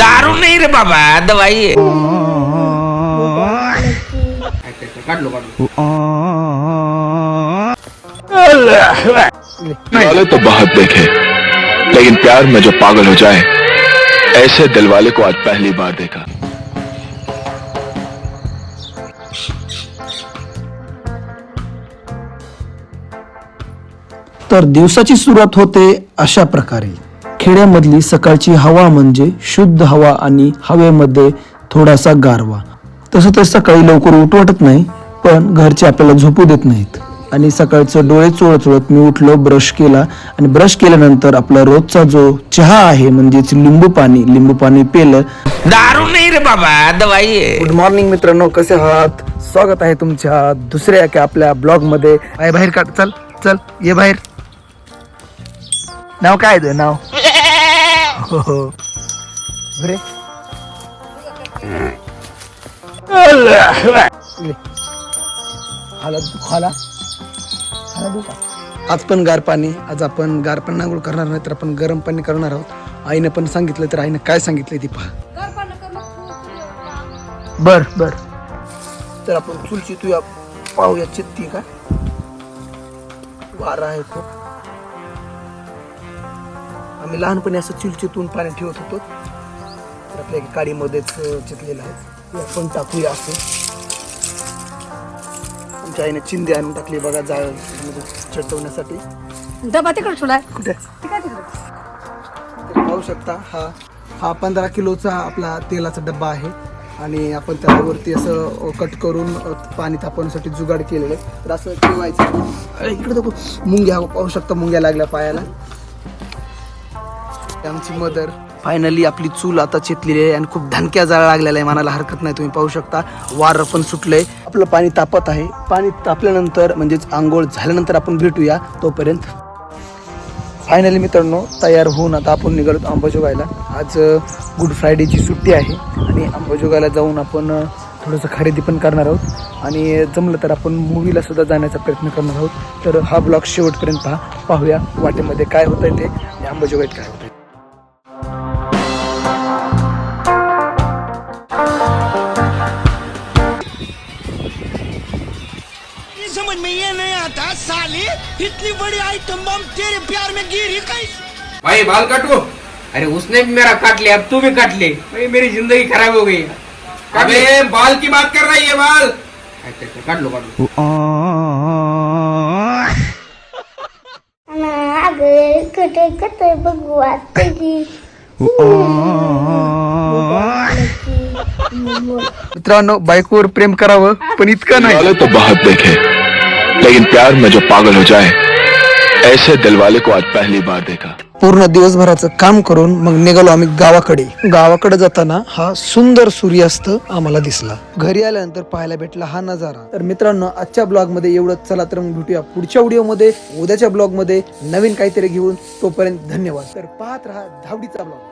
दारू नाही रे बाबा दवाई आहे. काढलो काढलो वाले तो बहुत देखे लेकिन प्यार में जो पागल हो जाए ऐसे दिलवाले को आज पहली बार देखा तर दिवसाची सुरुवात होते अशा प्रकारे खेड्यामधली सकाळची हवा म्हणजे शुद्ध हवा आणि हवेमध्ये थोडासा गारवा. तसं तर सकाळी लवकर उठ वाटत नाही पण घरचे आपल्याला झोपू देत नाहीत. आणि सकाळचं डोळे चोळत चोळत मी उठलो ब्रश केला आणि ब्रश केल्यानंतर आपला रोजचा जो चहा आहे म्हणजेच लिंबू पाणी लिंबू पाणी पेलं. दारू नाही रे बाबा दवाई आहे. गुड मॉर्निंग मित्रांनो कसे आहात? स्वागत आहे तुमच्या दुसऱ्या एका आपल्या ब्लॉगमध्ये आहे बाहेर काढ चल चल ये बाहेर. नाव काय आहे नाव? बरे ले. हाला हाला हाला देऊ का? आज पण गार पाणी आज आपण गार पाणी आंघोळ करणार नाही तर आपण गरम पाणी करणार आहोत. आईने पण सांगितलं तर आईने काय सांगितलंय ती पहा. बर बर. तर आपण चुलची तुया पाहूया चित्ती का? वारा आहे खूप. आम्ही लहानपणी असं चिलचितून पाणी ठेवत होतो. तर आपल्या काडीमध्येच चितलेलं आहे. ते आपण टाकूया असं. आमच्या आईने चिंदी आणून टाकली बघा जाळ म्हणजे चटवण्यासाठी. डबा तिकडे ठेवलाय कुठे? पाहू शकता हा हा पंधरा किलोचा आपला तेलाचा डब्बा आहे. आणि आपण त्यावरती असं कट करून पाणी तापवण्यासाठी जुगाड केलेलं आहे. तर असं ठेवायचं. इकडे दाखव मुंग्या पाहू शकता मुंग्या लागल्या पायाला. ही आमची मदर. फायनली आपली चूल आता चेतलेली आहे आणि खूप धनक्या जाळा लागलेला आहे. मनाला हरकत नाही तुम्ही पाहू शकता. वार पण सुटलंय. आपलं पाणी तापत आहे. पाणी तापल्यानंतर म्हणजेच आंघोळ झाल्यानंतर आपण भेटूया तोपर्यंत. फायनली मित्रांनो तयार होऊन आता आपण निघालो अंबाजोगाईला आज गुड फ्रायडेची सुट्टी आहे आणि अंबाजोगाईला जाऊन आपण थोडंसं खरेदी पण करणार आहोत. आणि जमलं तर आपण मूवीला सुद्धा जाण्याचा प्रयत्न करणार आहोत. तर हा ब्लॉग शेवटपर्यंत पहा. पाहूया वाटेमध्ये काय होतं ते आणि अंबाजोगाईत काय होतं समझ में ये नहीं आता साले। इतनी बड़ी आइटम बम तेरे प्यार में गिरी कैसे भाई बाल काटो। अरे उसने भी मेरा काट लिया अब तू भी काट ले। भाई मेरी जिंदगी खराब हो गई। अबे बाल की बात कर रही है बाल। अच्छा अच्छा काट लो काट लो। कुठे कुठे बघू मित्रांनो बायकोवर प्रेम करावं पण इतकं नाही. लेकिन प्यार में जो पागल हो जाए ऐसे दिलवाले को आज पहली बार देखा। पूर्ण दिवसभराचं काम करून मग निघालो आम्ही गावाकडे. गावाकडे जाताना हा सुंदर सूर्यास्त आम्हाला दिसला. घरी आल्यानंतर पाहायला भेटला हा नजारा. तर मित्रांनो आजच्या ब्लॉगमध्ये एवढंच. चला तर मग भेटूया पुढच्या व्हिडिओमध्ये उद्याच्या ब्लॉगमध्ये नवीन काहीतरी घेऊन. तोपर्यंत धन्यवाद. तर पाहत राहा धावडीचा ब्लॉग.